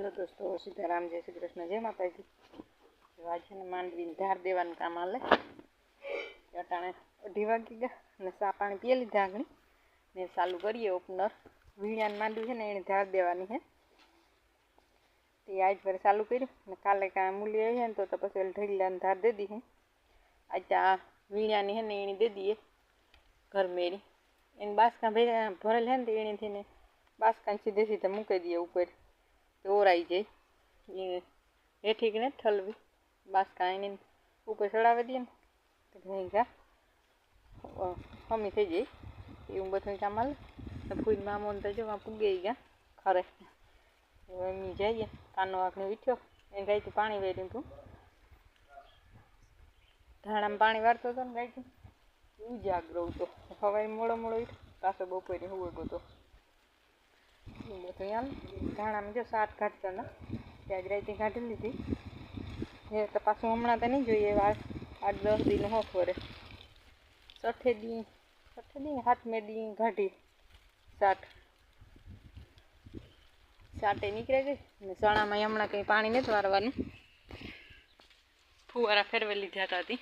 Hello દોસ્તો, સીતારામ, જય શ્રી કૃષ્ણ. જય માતાજી. જો આજે છે ને માંડવીને ધાર દેવાનું કામ હાલે. અટાણે અઢી વાગી ગયા અને સા પાણી પીએ લીધા આગળ. ને ચાલુ કરીએ ઓપનર. વીણ્યાને માંડવી છે ને એને ધાર દેવાની છે. તે આજ ફરે ચાલુ કર્યું ને કાલે કાંઈ મૂલી આવી ને તો તો પછી ઓલી ઢગલાને ધાર દે દી હું આજે આ વીણ્યાની છે ને એની દે દઈએ ઘર મેરી. એને બાસકા ભેગા ભરેલ છે ને તો એણીથી ને બાસકાને સીધે સીધે મૂકી દઈએ ઉપર. તો ઓરાઈ જાય. એ હેઠી ને ઠલવી. બાસકા એની ઉપર ચડાવી દઈએ ને. તો ઘણી હમી થઈ જાય. એવું બધું કામ હાલે તો ફૂઈ મામો ને તો જોવા આ ગયા. ખરે. એમની જઈએ. કાનો આંખને વીઠ્યો એને ગાયથી પાણી વેર્યું હતું ધાણામાં પાણી વાળતો હતો ને ગાયથી. ઉજાગરો હતો. હવે મોડો મોડો પાછો બપોરે હુવડો હતો એવું બધું હાલ ધાણામાં જો સાત કાઢતા ને ત્યાં જ રાઈતી કાઢી લીધી. એ તો પાછું હમણાં તો નહીં જોઈએ વાર આઠ દસ દિન હોફ વરે સઠે દી સઠે દી હાથમે દી કાઢી. સાઠ સાટે નીકળે ગઈ ને ચણામાં હમણાં કંઈ પાણી નથી વારવાનું. ફુવારા ફેરવી લીધા હતા હતી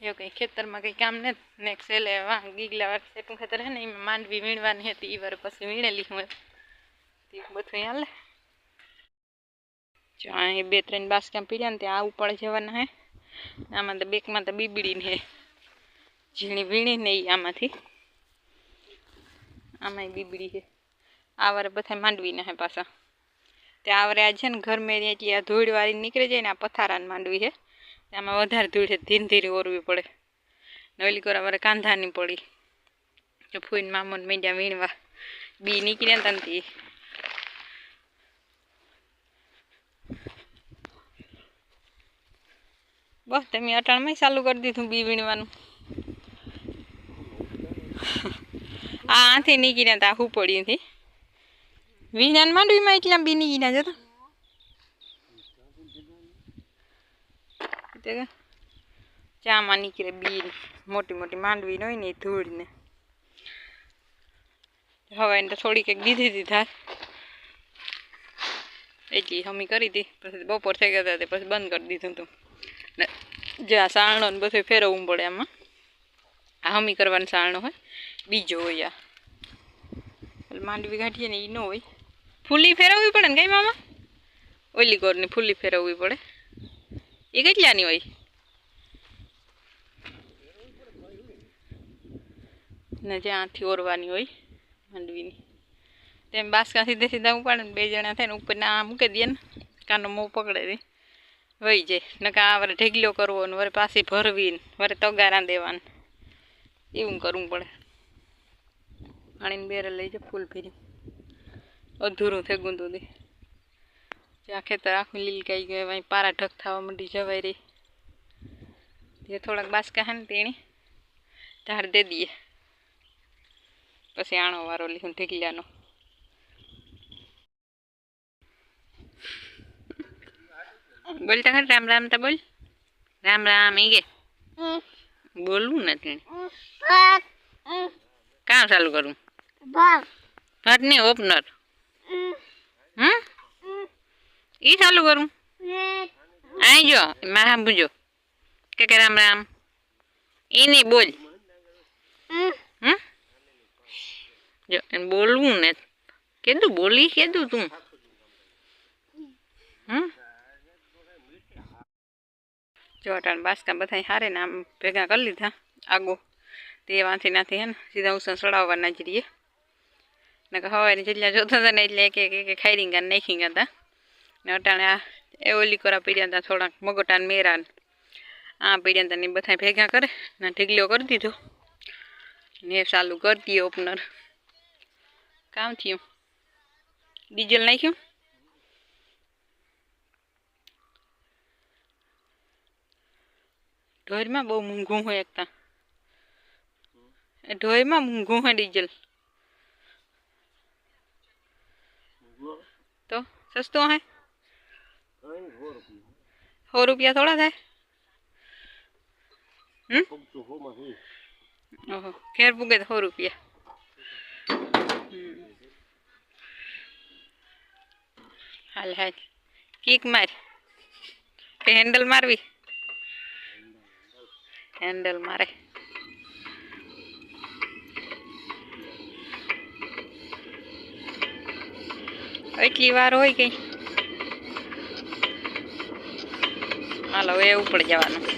એવું કંઈ ખેતરમાં કંઈ કામ નથી. ને સેલે વાહ ગીગલા વાર સેટું ખેતર છે ને એમાં માંડવી વીણવાની હતી. એ વાર પછી વીણેલી હું તે બધું હાલે. જો અહીં બે, ત્રણ બાસકા પીડ્યા ને ત્યાં આ ઉપર જવાના હે. આમાં તો બેકમાં તો બીબડીને હે. ઝીણી વીણી ને આમાંથી. આમાં બીબડી છે આ વારે બધા માંડવીના હે પાછા. ત્યાં આવરે વારે આ છે ને ઘર મેં એટલી આ ધૂળવાળી નીકળી જાય ને આ પથારાને માંડવી છે આમાં વધારે ધૂળ છે, ધીરે ધીરે ઓરવી પડે. નવલી કોરા વારે કાંધાની પડી. જો ફૂઈને મામોને મીડિયા વીણવા. બી નીકળ્યા ને તે બસ તમે અટાણમાં ચાલુ કરી દીધું બી વીણવાનું. આ આથી નીકળ્યા હતા હું પડી હતી વીણાન માંડવીમાં એટલા બી નીકળ્યા જતા. ચામાં નીકળે બી મોટી મોટી માંડવી હોય ને એ ધૂળ ને હવે એને તો થોડી કંઈક દીધી હતી ધાર. એટલી હમી કરી હતી, પછી બપોર થઈ ગયા હતા પછી બંધ કરી દીધું હતું. ને જે આ સાણો ને બધું ફેરવવું પડે એમાં આ હમી કરવાનો સાણો હોય. બીજો હોય આ. એટલે માંડવી કાઢીએ ને એ ન હોય. ફૂલી ફેરવવી પડે ને કઈ મામા? ઓલી કોરની ફૂલી ફેરવવી પડે. એ કેટલાની હોય? ને જ્યાંથી ઓરવાની હોય માંડવીની. તેમ બાસકા સીધે સીધા ઉપાડે ને બે જણા થાય ને ઉપર ના મૂકી દે ને. કાનો મોં પકડે દે. વહી જાય. નકા આ વરે ઢેગલો કરવો ને વરે પાછી ભરવી ને વરે તગારા દેવાને. એવું કરવું પડે. પાણીને બેરે લઈ જાય ફૂલ ફેરી અધૂરું થઈ ગું દે જ્યાં ખેતર આખું લીલકાઈ ગયું અહીં પારા ઢક થવા માંડી જવાય રહી જે થોડાક બાસકા હે ને તેણી, ધાર દે દઈએ પછી આણો વારો લીધું ઢીકલાનો બોલતા ખરી રામ રામ તો બોલ. રામ રામ એ ગે બોલવું નથી કાં ચાલુ કરું? ભટ ને ઓપનર હમ. ઈ ચાલુ કરું? આઈ જો મારા બુજો કે કે રામ રામ. ઈ નહીં બોલ. હમ. જો એને બોલવું ને. કીધું બોલી કીધું તું? હમ? જો અટાણ બાસકા બધા હારે ને આમ ભેગા કરી લીધા, આગો. તે વાંથી નાથી હે ને સીધા ઉસણ સડાવવાના જ રહીએ ને હવાની જેટલા જોતા હતા ને એટલે એક એક ખાઈ રીંગા નાખી ગયા હતા ને અટાણે આ એ ઓલી કોરા પીડ્યા હતા થોડાક મગોટા ને મેરા આ પીડ્યા હતા ને બધા ભેગા કરે ને ઢીગલો કરી દીધો. ને ચાલુ કરી દીધો ઓપનર કામ થયું. ડીઝલ નાખ્યું? ઢોરમાં બહુ મોંઘું હોય એકતા ઢોરમાં મોંઘું હોય ડીઝલ. તો સસ્તું હે? સો રૂપિયા. થોડા થાય? હમ? ઓહો ઘેર પૂગે તો સો રૂપિયા. હમ હાલ હાલ. કીક માર. કે હેન્ડલ મારવી? હેન્ડલ મારે એટલી વાર હોય કઈ હાલો હવે ઉપર જવાનું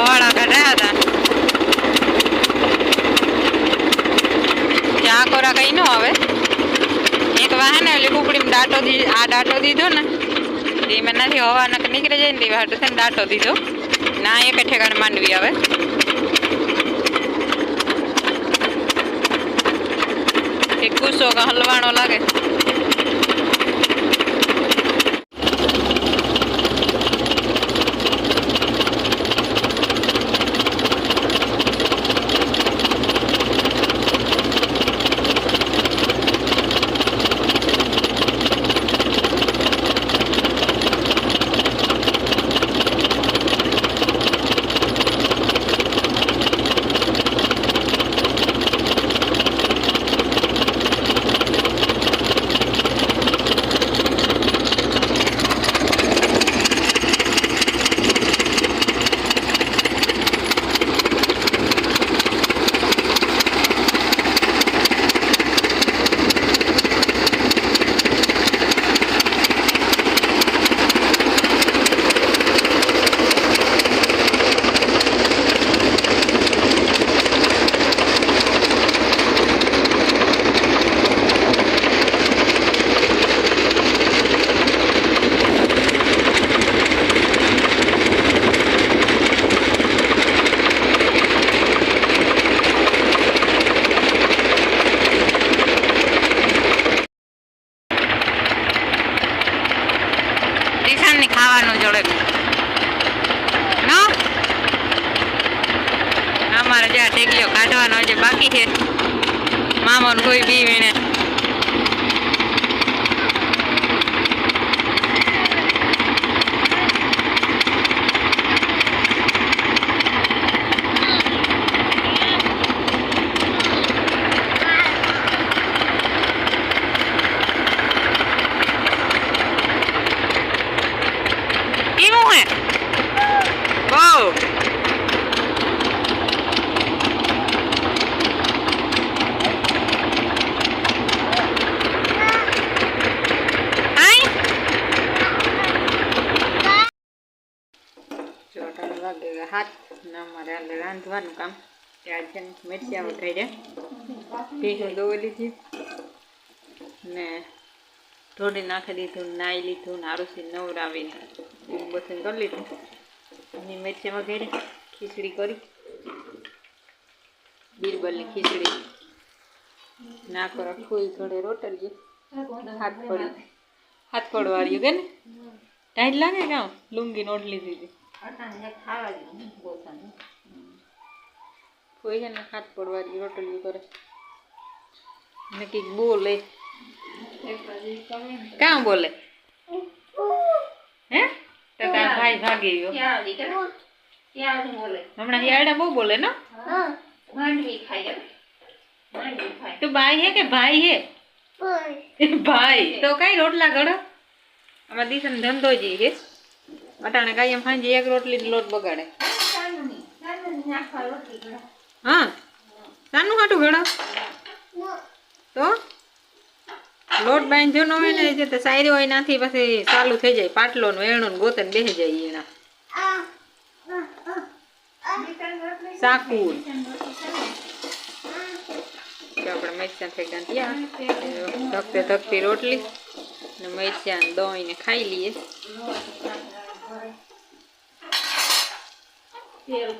વાળા કાઢ્યા હતા ચા કોરા કઈ ન આવે. એક વાહન એટલે કુકડીમાં દાંટો દી, આ દાંટો દીધો ને, એમાં નથી હવા નક નીકળી જાય ને એવા હાટો છે ડાટો દીધો. ના એક ઠેકાણ માંડવી આવે. એક ગુસ્સો કે હલવાણો લાગે. ખાવાનું જોડે. અમારે જ્યાં ટેકલીઓ કાઢવાનો જે બાકી છે. મામાનું કોઈ બી વીણે કેવું હે બહુ હાય ચોટાણ વાગે હાથ ના મારે હાલે રાંધવાનું ને મિરચા વઘાર્યા. ભેગું દોઈ લીધી. ને ઢોળી નાખી દીધું, નાઈ લીધું ને આરુસી નવરાવીને બધું કરી લીધું. અને મરચાં વગેરે ખીચડી કરી. બીરબલની ખીચડી. નાકો રાખવું થોડે રોટલીએ. હાથ પડી હાથ પડવાળ્યું કે ને? ટાઈટ લાગે કાં લુંગી નોટલી દીધી. કોઈ છે ને હાથ પડવાળી રોટલી કરે. ને કંઈક બોલે. કાં બોલે? હે? તો તારા ભાઈ ભાગી ગયો. હમણાં હિયાડા બહુ બોલે ને? તું ભાઈ હે કે ભાઈ હે? ભાઈ. તો કઈ રોટલા ગળો આમાં દિશન ધંધો જી હે. અટાણે કાંઈ એમ સાંજે એક રોટલી લોટ બગાડે. હા? શાનું હાટું ગળો તો? લોટ બાંધ્યો ન હોય ને, જે તો સાયરી હોય નાથી પછી ચાલુ થઈ જાય પાટલો નું એણું ગોતન ગોતે બેસી જાય એના. સાકુ તો આપણે મરચાં ગયા ત્યાં ધકતે ધકતી રોટલી ને મરચાં ને દહીં ને ખાઈ લઈએ. તેલ.